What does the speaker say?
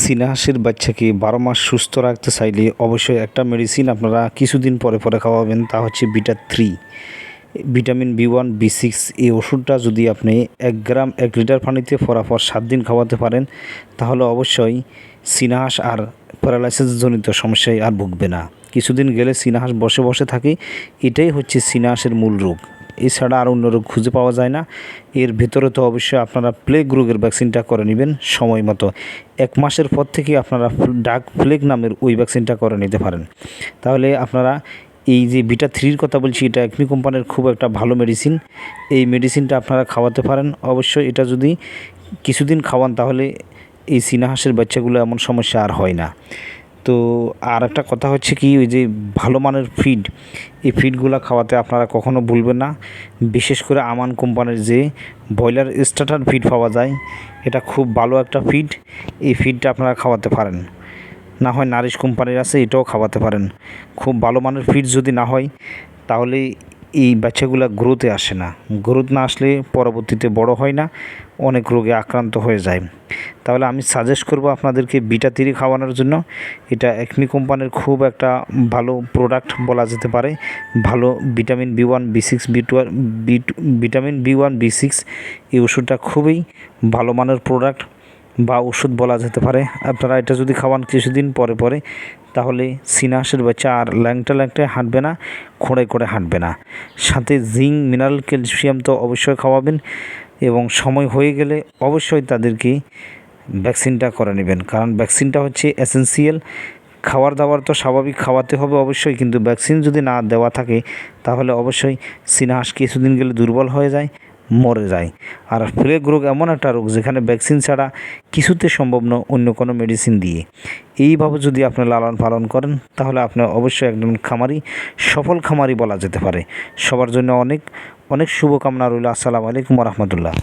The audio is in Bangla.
চীনা হাঁসের বাচ্চাকে বারো মাস সুস্থ রাখতে চাইলে অবশ্যই একটা মেডিসিন আপনারা কিছুদিন পরে পরে খাওয়াবেন, তা হচ্ছে beta three vitamin B one B six এই ওষুধটা যদি আপনি এক গ্রাম, এক লিটার পানিতে পরাপর সাত দিন খাওয়াতে পারেন, তাহলে অবশ্যই চীনা হাঁস আর প্যারালাইসিসজনিত সমস্যায় আর ভুগবে না। কিছুদিন গেলে চীনা হাঁস বসে বসে থাকে, এটাই হচ্ছে চীনা হাঁসের মূল রোগ। এছাড়া আর অন্য রোগ খুঁজে পাওয়া যায় না। এর ভেতরে তো অবশ্যই আপনারা প্লেগ রোগের ভ্যাকসিনটা করে নেবেন সময় মতো। এক মাসের পর থেকে আপনারা ডাক প্লেগ নামের ওই ভ্যাকসিনটা করে নিতে পারেন। তাহলে আপনারা এই যে বিটা থ্রির কথা বলছি, এটা একমি কোম্পানির খুব একটা ভালো মেডিসিন এই মেডিসিনটা আপনারা খাওয়াতে পারেন। অবশ্যই এটা যদি কিছুদিন খাওয়ান, তাহলে এই চীনা হাঁসের বাচ্চাগুলো এমন সমস্যা আর হয় না। তো আর একটা কথা হচ্ছে কি, ওই যে ভালো মানের ফিড এই ফিডগুলো খাওয়াতে আপনারা কখনো ভুলবেন না। বিশেষ করে আমান কোম্পানির যে ব্রয়লার স্টার্টার ফিড পাওয়া যায়, এটা খুব ভালো একটা ফিড এই ফিডটা আপনারা খাওয়াতে পারেন। না হয় নারিশ কোম্পানির আছে, এটাও খাওয়াতে পারেন। খুব ভালো মানের ফিড যদি না হয়, তাহলে এই বাচ্চাগুলো গ্রোথে আসে না। গ্রোথ না আসলে পরবর্তীতে বড় হয় না, অনেক রোগে আক্রান্ত হয়ে যায়। তাহলে আমি সাজেস্ট করব আপনাদেরকে বিটা তিরি খাওয়ানোর জন্য। এটা একমি কোম্পানির খুব একটা ভালো প্রোডাক্ট বলা যেতে পারে। ভালো vitamin B one B six B two B vitamin B one B six এই ওষুধটা খুবই ভালো মানের প্রোডাক্ট বা ওষুধ বলা যেতে পারে। আপনারা এটা যদি খাওয়ান কিছুদিন পরে পরে, তাহলে সিনাসের বাচ্চা আর ল্যাংটা ল্যাংটায় হাঁটবে না খোঁড়ে করে হাঁটবে না। সাথে জিঙ্ক, মিনারেল ক্যালসিয়াম তো অবশ্যই খাওয়াবেন এবং সময় হয়ে গেলে অবশ্যই তাদেরকে ভ্যাকসিনটা করে নেবেন। কারণ ভ্যাকসিনটা হচ্ছে এসেন্সিয়াল খাবার দাবার তো স্বাভাবিক খাওয়াতে হবে অবশ্যই, কিন্তু ভ্যাকসিন যদি না দেওয়া থাকে, তাহলে অবশ্যই চীনা হাঁস কিছুদিন গেলে দুর্বল হয়ে যায়। মরে যায়। আর প্লেগ রোগ এমন একটা রোগ যেখানে ভ্যাকসিন ছাড়া কিছুতে সম্ভব নয় অন্য কোনো মেডিসিন দিয়ে। এইভাবে যদি আপনি লালন পালন করেন, তাহলে আপনি অবশ্যই একজন খামারি, সফল খামারি বলা যেতে পারে। সবার জন্য অনেক অনেক শুভকামনা রইল। আসসালামু আলাইকুম রহমতুল্লাহ।